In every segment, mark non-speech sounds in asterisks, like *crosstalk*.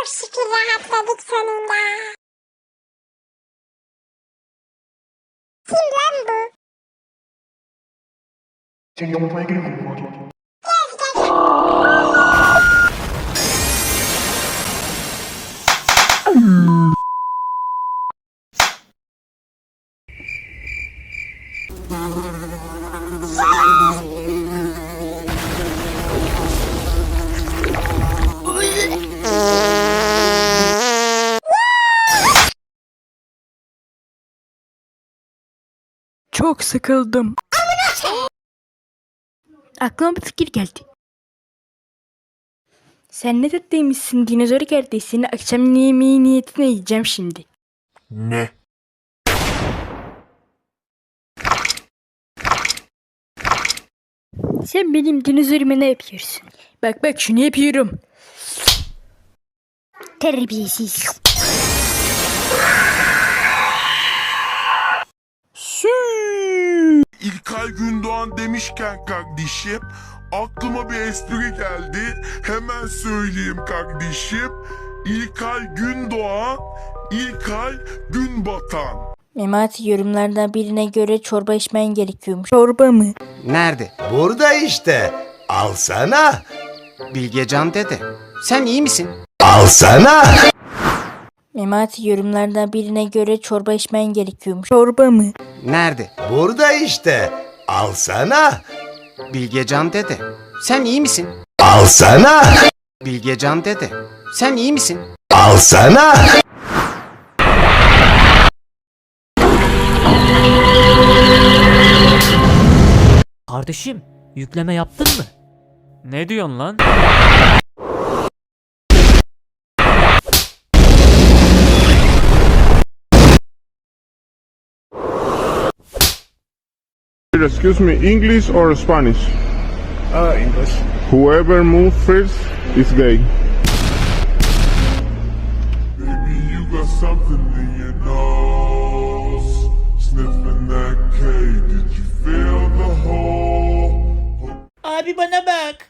Çok şükür rahatladık sonunda. Kim lan bu? Senin yamultmaya gerek yok mu acaba? Gel gel. Çok sıkıldım. Aklıma bir fikir geldi. Sen ne tatlıymışsın dinozor kardeşini akşam yemeği niyetine yiyeceğim şimdi. Ne? Sen benim dinozoruma ne yapıyorsun? Bak bak şunu yapıyorum. Terbiyesiz. Demişken kardeşim aklıma bir espri geldi. Hemen söyleyeyim kardeşim. İlkay Gündoğan, İlkay Günbatan. Memati yorumlardan birine göre çorba içmen gerekiyormuş. Çorba mı? Nerede? Burada işte. Alsana. Bilgecan dede. Sen iyi misin? Alsana. Memati yorumlardan birine göre çorba içmen gerekiyormuş. Çorba mı? Nerede? Burada işte. Alsana. Bilgecan dede. Sen iyi misin? Alsana. Bilgecan dede. Sen iyi misin? Alsana. Kardeşim, yükleme yaptın mı? Ne diyorsun lan? Excuse me, English or Spanish? Uh, English. Whoever moves first is gay. Baby, you got something in your nose. Sniffing that K, did you feel the hole? Abi bana bak.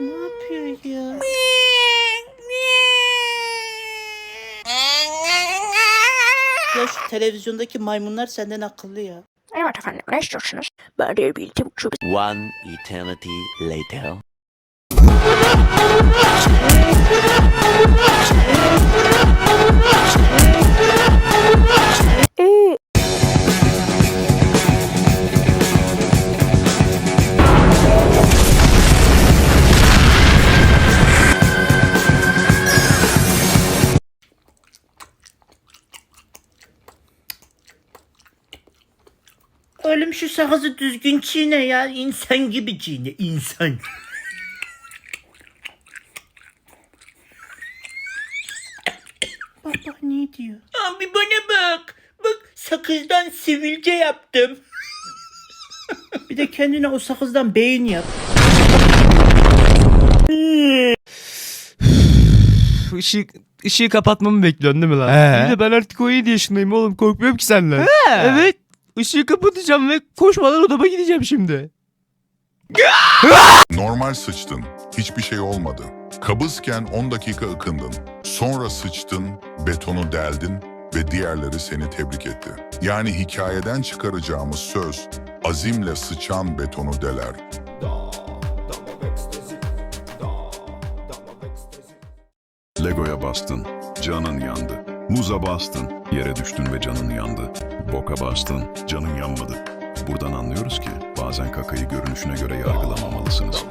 ne yapıyor ya? Şu televizyondaki maymunlar senden akıllı ya. Evet efendim ne istiyorsunuz? Ben de tavuk çorbası. One eternity later. *laughs* Oğlum şu sakızı düzgün çiğne ya. İnsan gibi çiğne. insan. Baba ne diyor? Abi bana bak. Bak sakızdan sivilce yaptım. Bir de kendine o sakızdan beyin yap. Işık, ışığı kapatmamı bekliyorsun değil mi lan? He. İyi de ben artık 17 yaşındayım oğlum korkmuyorum ki senden. Evet. Işığı kapatacağım ve koşmadan odama gideceğim şimdi. Normal sıçtın. Hiçbir şey olmadı. Kabızken 10 dakika ıkındın. Sonra sıçtın, betonu deldin ve diğerleri seni tebrik etti. Yani hikayeden çıkaracağımız söz azimle sıçan betonu deler. Lego'ya bastın, canın yandı. Muza bastın, yere düştün ve canın yandı. Boka bastın, canın yanmadı. Buradan anlıyoruz ki bazen kakayı görünüşüne göre yargılamamalısınız.